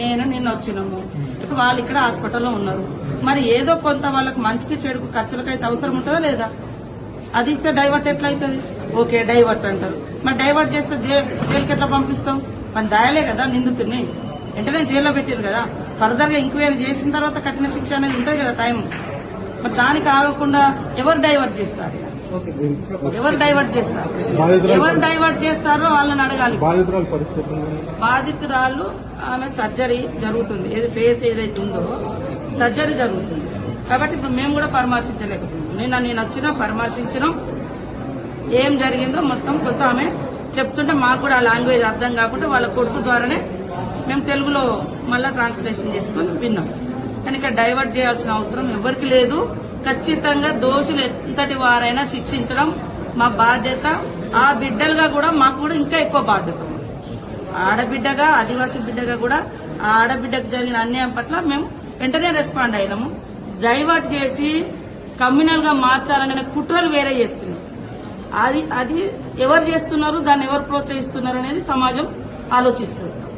నేను నిన్న వచ్చినాము. ఇప్పుడు వాళ్ళు ఇక్కడ హాస్పిటల్లో ఉన్నారు. మరి ఏదో కొంత వాళ్ళకి మంచికి చెడుకు ఖర్చులకైతే అవసరం ఉంటుందా లేదా? అది ఇస్తే డైవర్ట్ ఎట్లా అవుతుంది ఓకే డైవర్ట్ అంటారు. మరి డైవర్ట్ చేస్తే జైలుకి ఎట్లా పంపిస్తాం? మన దాయలే కదా నిందితుడిని. వెంటనే జైల్లో పెట్టారు కదా. ఫర్దర్గా ఎంక్వైరీ చేసిన తర్వాత కఠిన శిక్ష అనేది ఉంటుంది కదా టైం మరి దానికి ఆగకుండా ఎవరు డైవర్ట్ చేస్తారు? ఎవరు డైవర్ట్ చేస్తారు? ఎవరు డైవర్ట్ చేస్తారో వాళ్ళని అడగాలి. బాధితురాలు పరిస్థితి బాధితురాలు ఆమె సర్జరీ జరుగుతుంది. ఏది ఫేస్ ఏదైతే ఉందో సర్జరీ జరుగుతుంది. కాబట్టి ఇప్పుడు మేము కూడా పరామర్శించలేకపోతున్నాం నిన్న నేను వచ్చినా పరామర్శించినాం. ఏం జరిగిందో మొత్తం కొత్త ఆమె చెప్తుంటే మాకు కూడా ఆ లాంగ్వేజ్ అర్థం కాకుండా వాళ్ళ కొడుకు ద్వారానే మేము తెలుగులో మళ్ళా ట్రాన్స్లేషన్ చేసుకొని విన్నాం. కానీ ఇక్కడ డైవర్ట్ చేయాల్సిన అవసరం ఎవరికి లేదు. ఖచ్చితంగా దోషులు ఎంతటి వారైనా శిక్షించడం మా బాధ్యత. ఆ బిడ్డలుగా కూడా మాకు కూడా ఇంకా ఎక్కువ బాధ్యత. ఆడబిడ్డగా ఆదివాసీ బిడ్డగా కూడా ఆ ఆడబిడ్డకు జరిగిన అన్యాయం పట్ల మేము వెంటనే రెస్పాండ్ అయినాము. డైవర్ట్ చేసి కమ్యూనల్గా మార్చాలనే కుట్రలు వేరే చేస్తున్నారు అది అది ఎవరు చేస్తున్నారు దాన్ని ఎవరు ప్రోత్సహిస్తున్నారు అనేది సమాజం ఆలోచిస్తుంది.